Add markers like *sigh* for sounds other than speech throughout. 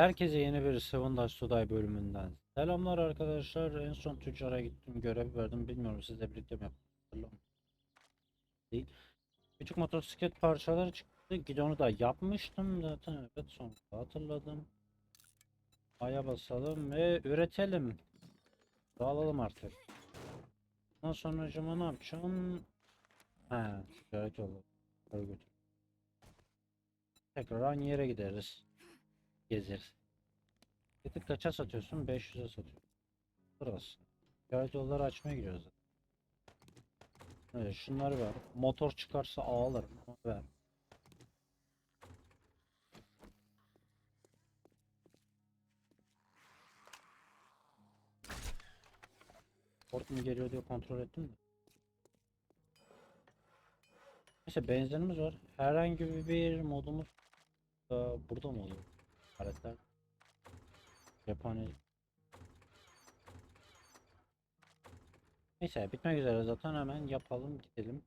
Herkese yeni bir Seven Dash to Die bölümünden selamlar arkadaşlar. En son tüccara gittim, görev verdim. Bilmiyorum sizle birlikte mi yaptım. Değil. Küçük motosiklet parçaları çıktı. Gidonu da yapmıştım zaten. Evet sonra hatırladım. Aya basalım ve üretelim. Dağılalım artık. Ondan sonra ne yapacağım? He, ticaret götür. Tekrar aynı yere gideriz. Gezeriz. Bir tık kaça satıyorsun? 500'e satıyorsun. Burası. Ticaret yolları açmaya gidiyoruz. Evet, şunları ver. Motor çıkarsa ağlarım ver. Port mu geliyor diye kontrol ettim de. Neyse benzinimiz var. Herhangi bir modumuz da burada mı oluyor? Aletler. Cephane. Neyse bitmek üzere zaten hemen yapalım gidelim.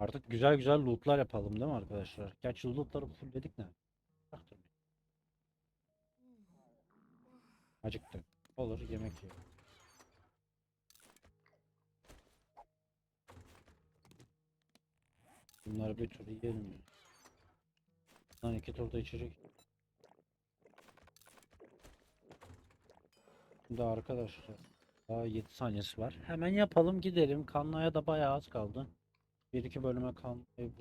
Artık güzel güzel lootlar yapalım değil mi arkadaşlar? Gerçi lootları fullledik ne? Çaktırmayın. Acıktık. Olur yemek yiyelim. Bunları bir tur yiyelim. Lan iki turda içecek. Şimdi arkadaşlar daha 7 saniyesi var. Hemen yapalım gidelim. Kanlaya da bayağı az kaldı. Bir iki bölüme kanlayı.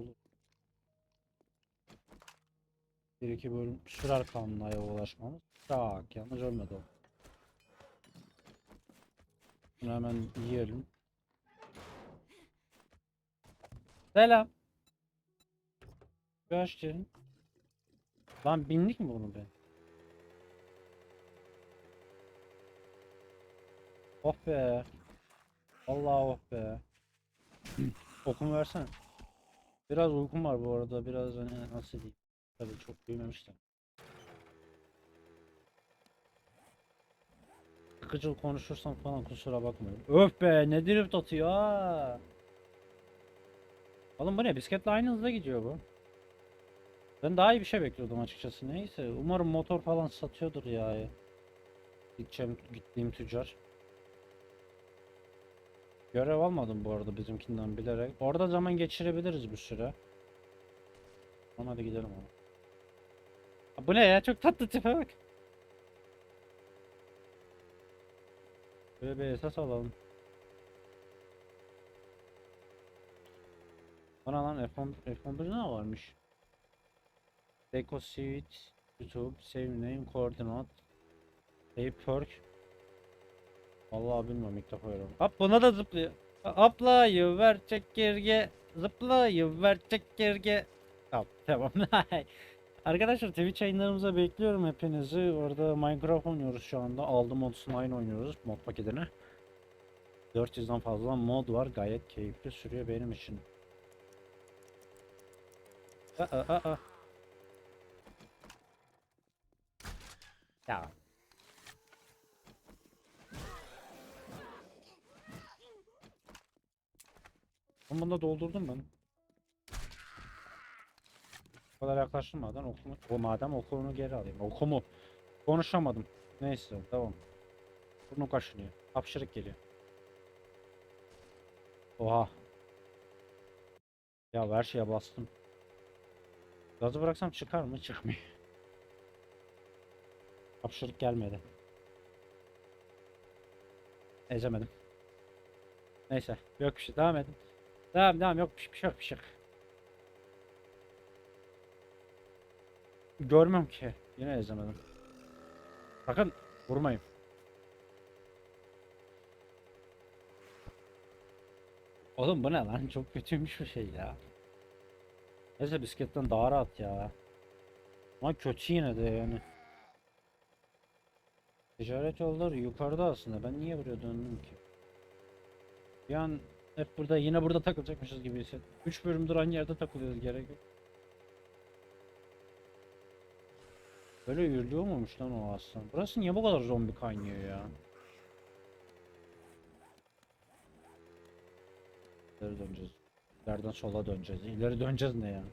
Bir iki bölüm sürer kanlaya ulaşmamız. Tak yalnız ölmedi o. Bunu hemen yiyelim. Selam. Derim. Lan binlik mi bunu be? Oh be. Allah oh be. *laughs* Okum versene. Biraz uykum var bu arada. Biraz hani nasıl diyeyim. Tabii çok büyümemiştim. Sıkıcı konuşursam falan kusura bakmayın. Öf be ne drift atıyor ha. Oğlum bu ne? Bisikletle aynı hızda gidiyor bu. Ben daha iyi bir şey bekliyordum açıkçası. Neyse. Umarım motor falan satıyordur ya. Gideceğim, gittiğim tüccar. Görev almadım bu arada bizimkinden bilerek. Orada zaman geçirebiliriz bir süre. Tamam hadi gidelim ama. Ha, bu ne ya? Çok tatlı tipe bak. Böyle bir esas alalım. Bana lan F11, F11 ne varmış? Deco Suite, YouTube, Save Name, Coordinate, Save Perk. Vallahi bilmiyorum ilk defa görüyorum. Hop buna da zıplıyor. Hoplayıver çekirge. Zıplayıver çekirge. Tamam *laughs* tamam. Arkadaşlar Twitch yayınlarımıza bekliyorum hepinizi. Orada Minecraft oynuyoruz şu anda. Aldım modusunu aynı oynuyoruz mod paketini. 400'den fazla mod var. Gayet keyifli sürüyor benim için. Aa, aa, aa. Ya. Oğlum Bunu da doldurdum ben. Bu kadar yaklaştırmadan okumu, o madem okulunu geri alayım. Okumu. Konuşamadım. Neyse tamam. Burnu kaşınıyor. Hapşırık geliyor. Oha. Ya her şeye bastım. Gazı bıraksam çıkar mı? Çıkmıyor. Hapşırık gelmedi. Ezemedim. Neyse. Yok bir şey. Devam edin. Devam devam. Yok bir şey. Şey yok bir şey. Görmüyorum ki. Yine ezemedim. Bakın vurmayın. Oğlum bu ne lan? Çok kötüymüş bu şey ya. Neyse bisikletten daha rahat ya. Ama kötü yine de yani. Ticaret yolları yukarıda aslında. Ben niye buraya döndüm ki? Bir an hep burada yine burada takılacakmışız gibi hissettim. 3 bölümdür aynı yerde takılıyoruz gerek yok. Böyle yürüyor muymuş lan o aslan? Burası niye bu kadar zombi kaynıyor ya? İleri döneceğiz. İleriden sola döneceğiz. İleri döneceğiz ne ya?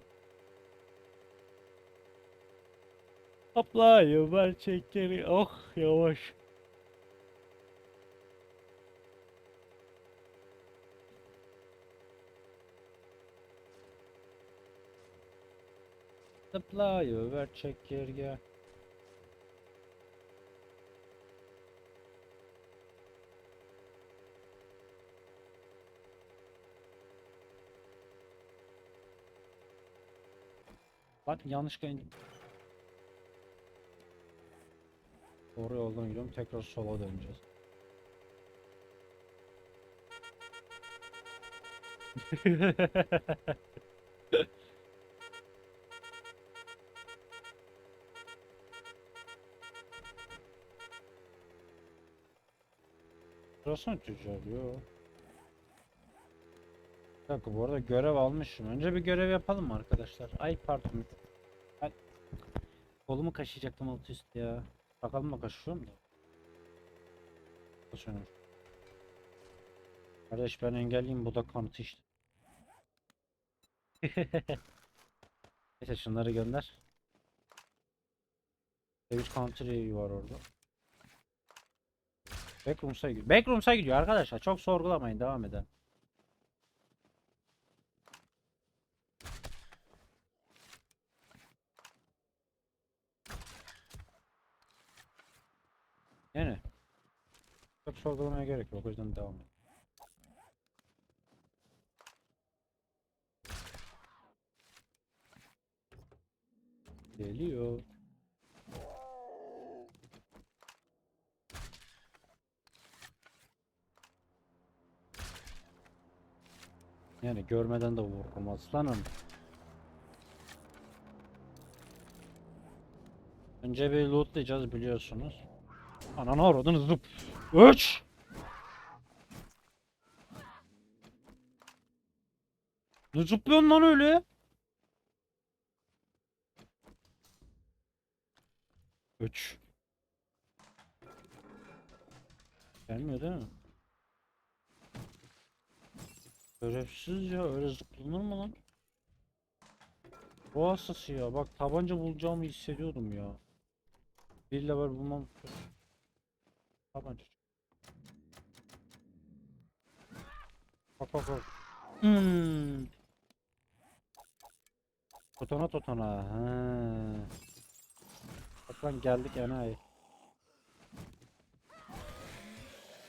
Hopla yuvar çekeri. Oh yavaş. Zıpla yuvar çekirge. Bak yanlışlıkla Doğru yoldan gidiyorum. Tekrar sola döneceğiz. *laughs* Burası mı tüccar? Yo. Bir dakika bu arada görev almışım. Önce bir görev yapalım mı arkadaşlar? Ay pardon. Ay. Kolumu kaşıyacaktım alt üst ya. Sakalımla kaşıyorum da. Kaşıyorum. Kardeş ben engelliyim bu da kanıtı işte. *laughs* Neyse şunları gönder. David Country var orada. Backrooms'a gidiyor. Backrooms'a gidiyor arkadaşlar. Çok sorgulamayın. Devam edelim. Yani çok sorgulamaya gerek yok. O yüzden devam edelim. Geliyor. Yani görmeden de vururum aslanım. Önce bir lootlayacağız biliyorsunuz. Ananı avradını zıp. Üç. Ne zıplıyorsun lan öyle? Üç. Gelmiyor değil mi? Şerefsiz ya öyle zıplanır mı lan? Bu hastası ya bak tabanca bulacağımı hissediyordum ya. Bir level bulmam. Tabanca. Bak bak bak. Hmm. Totona totona. Ha. Bak lan geldik enayi.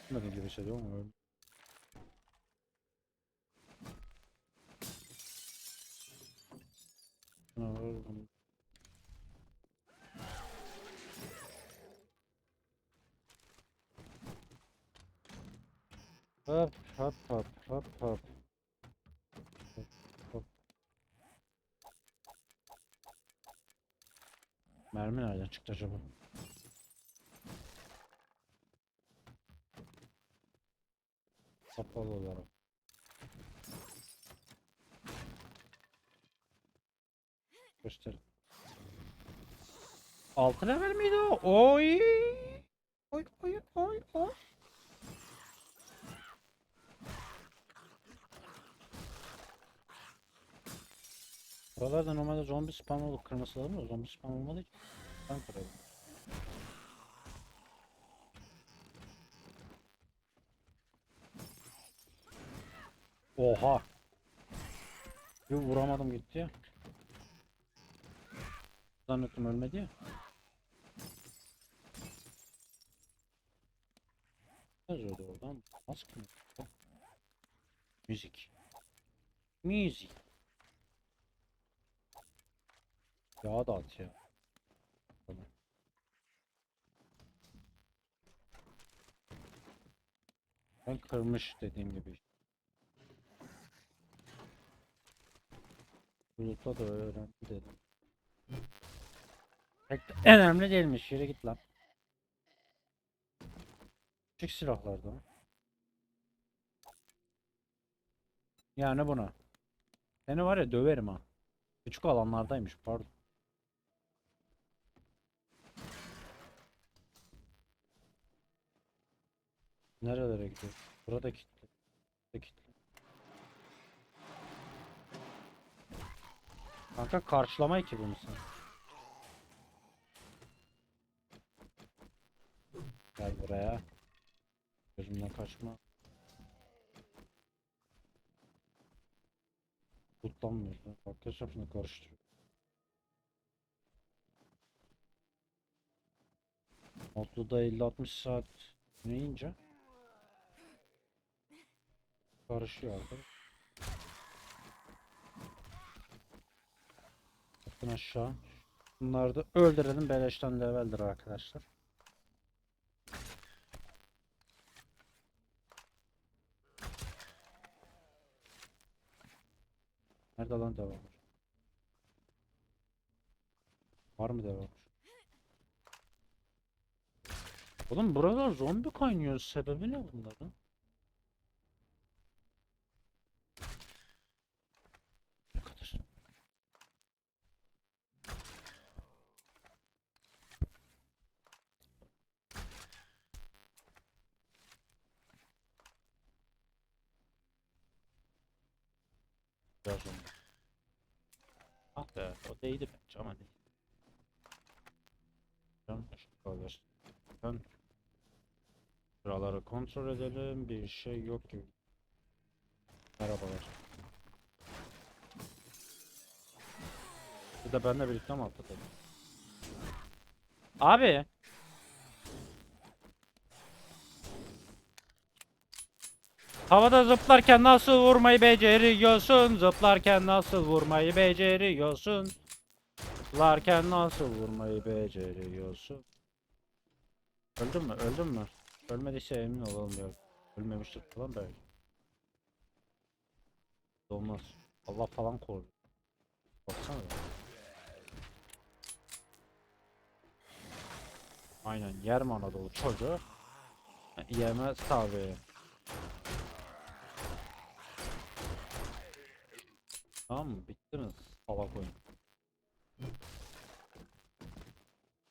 Bilmediğim gibi hissediyorum ama öyle. Şuna vuralım. Hop hop hop hop hop. Hop, hop. Mermi nereden çıktı acaba? Kapalı olarak. Göster. Altı level miydi o? Oy! Oy oy oy oy. Buralarda normalde zombi spam olup kırması lazım da zombi spam olmadığı için ben kırıyorum. Oha! Bir vuramadım gitti ya. Zannettim ölmedi ya. Yazıyordu oradan? Mask mı? Oh. Müzik. Müzik. Yağ da at ya. Tamam. Ben kırmış dediğim gibi. Bulutla da öğrendi dedim. Pek de önemli değilmiş. Yere git lan. Küçük silahlardan. Yani buna. Seni var ya döverim ha. Küçük alanlardaymış pardon. Nerelere gidiyor? Burada kilitli. Burada kilitli. Kanka karşılama ekibi misin? Gel buraya. Gözümden kaçma. Kutlanmıyor. Bak hesabını karıştırıyor. Modlu'da 50-60 saat oynayınca karışıyor arkadaş. Bakın aşağı. Bunları da öldürelim. Beleşten leveldir arkadaşlar. Nerede lan devam? Var mı devam? Oğlum buralar zombi kaynıyor. Sebebi ne bunların? Biraz zombi. Ah be, o değdi bence ama değil. Can, kalır. Can. Şuraları kontrol edelim. Bir şey yok gibi. Merhabalar. Bir de benimle birlikte mi atladı? Abi. Havada zıplarken nasıl vurmayı beceriyorsun? Zıplarken nasıl vurmayı beceriyorsun? Zıplarken nasıl vurmayı beceriyorsun? Öldün mü? Öldün mü? Ölmediyse emin olalım ya. Ölmemiştir falan belki. Olmaz. Allah falan koruyor. Baksana. Aynen yer mi Anadolu çocuğu? Yemez tabi. Tamam mı? Bittiniz. Salak oyun.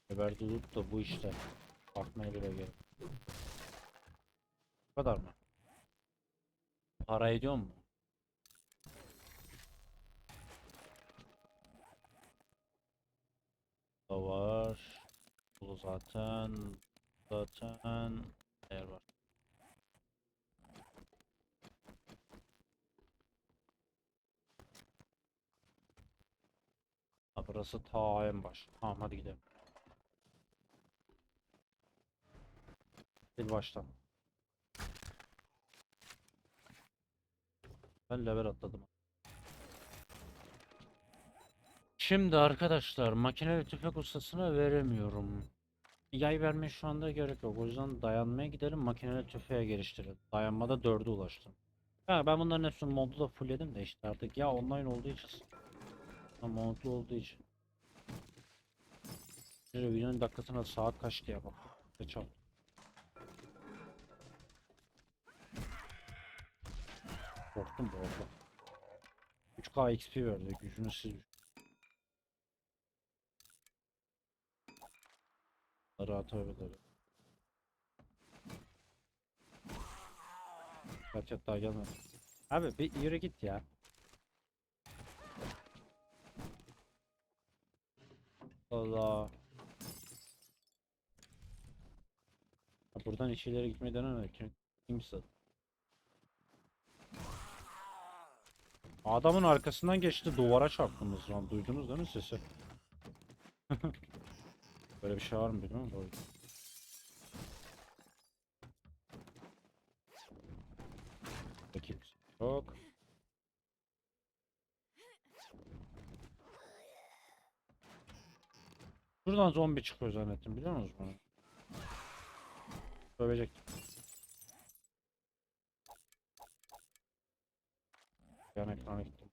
Geber durup da bu işte. Bakmaya bile gerek. Bu kadar mı? Para ediyor mu? Da var. Bu zaten. Zaten. Yer var. Burası ta en baş. Tamam hadi gidelim. Bir baştan. Ben level atladım. Şimdi arkadaşlar makineli tüfek ustasına veremiyorum. Yay vermeye şu anda gerek yok. O yüzden dayanmaya gidelim makineli tüfeğe geliştirelim. Dayanmada 4'e ulaştım. Ha, ben bunların hepsini modlu da fullledim de işte artık ya online olduğu için. Ha, modlu olduğu için. Şöyle videonun dakikasına saat kaç diye bak. Kaç oldu? Korktum bu arada. 3K XP verdi. Gücünü siz Rahat öyledir. Kaç daha gelmedi. Abi bir yürü git ya. Allah. Ha, buradan içeri gitmeyi denemedik. Kim- Kimse. Adamın arkasından geçti duvara çarptınız lan. Duydunuz değil mi sesi? *laughs* Böyle bir şey var mı bilmiyorum. Doğru. Bakayım. Yok. Buradan zombi çıkıyor zannettim biliyor musunuz bunu? Dövecek. Yan ekrana gittim.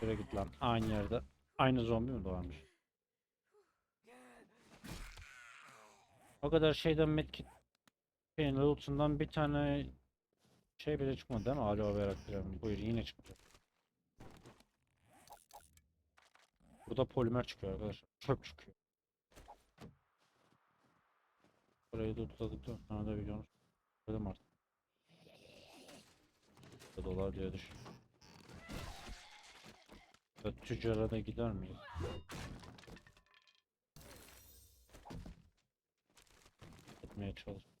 Şuraya git lan. Aynı yerde. Aynı zombi mi doğarmış? O kadar şeyden medkit şeyin lootundan bir tane şey bile çıkmadı değil mi? Vera kremi. Buyur yine çıktı. Burada polimer çıkıyor arkadaşlar. Çöp çıkıyor. Burayı da tutladıktan sonra da videomuz. Dedim artık. acaba diye. Ya Tüccara da gider miyiz? Gitmeye çalış.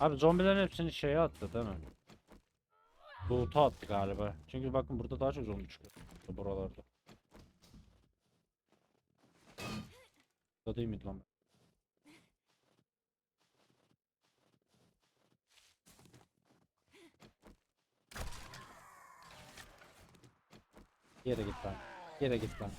Abi zombilerin hepsini şeye attı değil mi? Loot'a attı galiba. Çünkü bakın burada daha çok zombi çıkıyor. Buralarda. Burada değil miydi lan? Yere git lan. Yere git lan.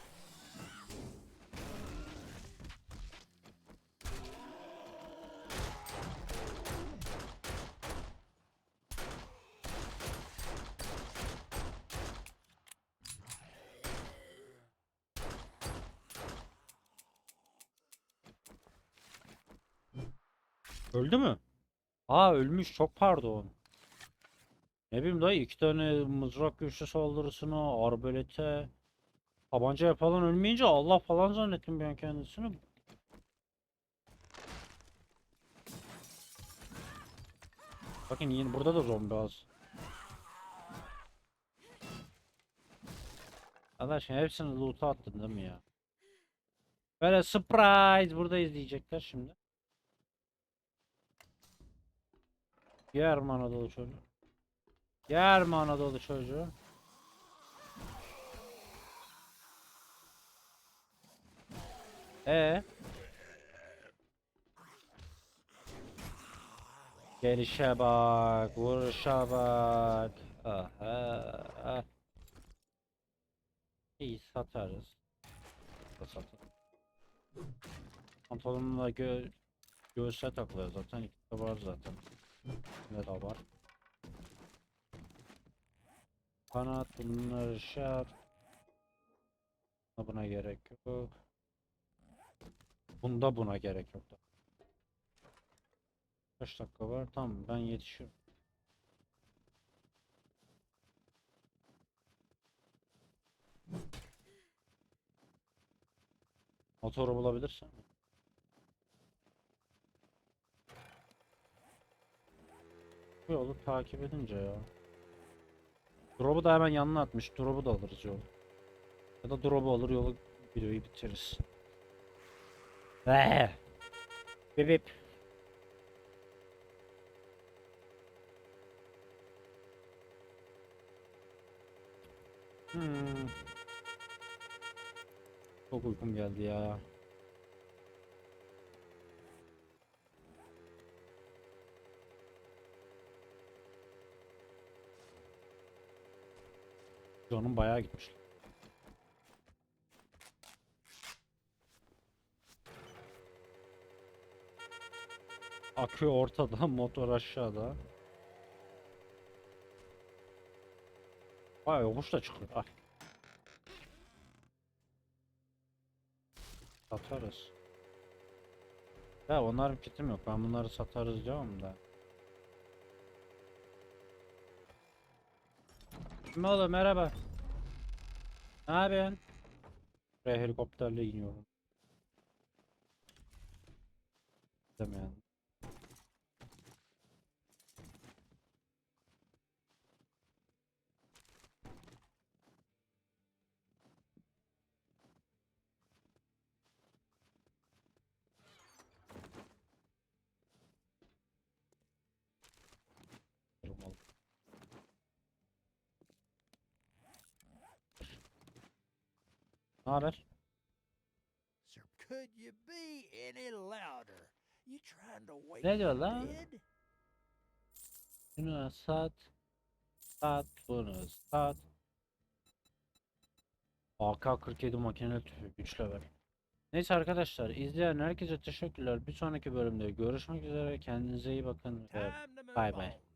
Öldü mü? Aa ölmüş çok pardon. Ne bileyim dayı iki tane mızrak güçlü saldırısına, arbalete, tabanca falan ölmeyince Allah falan zannettim ben kendisini. Bakın yine burada da zombi az. Arkadaşlar hepsini loot'a attın değil mi ya? Böyle surprise burada izleyecekler şimdi. Yer mi Anadolu çocuğu? Yer mi Anadolu çocuğu? E Gelişe bak, vuruşa bak. Aha. ah. İyi satarız. Satarız. Pantolonla gö göğüse takılıyor zaten. İkisi var zaten. Ne de var. Kanat bunlar şart. Buna gerek yok. Bunda buna gerek yok. da. Kaç dakika var? Tamam ben yetişiyorum. Motoru bulabilirsen. Yolu takip edince ya. Drop'u da hemen yanına atmış. Drop'u da alırız yolu. Ya da drop'u alır yolu videoyu bitiririz. Eee. Bip. Hmm. Çok uykum geldi ya. Canım bayağı gitmiş. Akü ortada, *laughs* motor aşağıda. Ay yokuş da çıkıyor. Ay. Satarız. Ya onların kitim yok. Ben bunları satarız diyorum da. Kim oğlum merhaba. Ne yapıyorsun? Buraya helikopterle iniyorum. Demeyen. Ne haber? Sir, could you be any louder? You trying to wake Ne diyor lan? Bunu sat. Sat bunu sat. AK-47 makineli tüfek 3 level. Neyse arkadaşlar izleyen herkese teşekkürler. Bir sonraki bölümde görüşmek üzere. Kendinize iyi bakın. ve Time to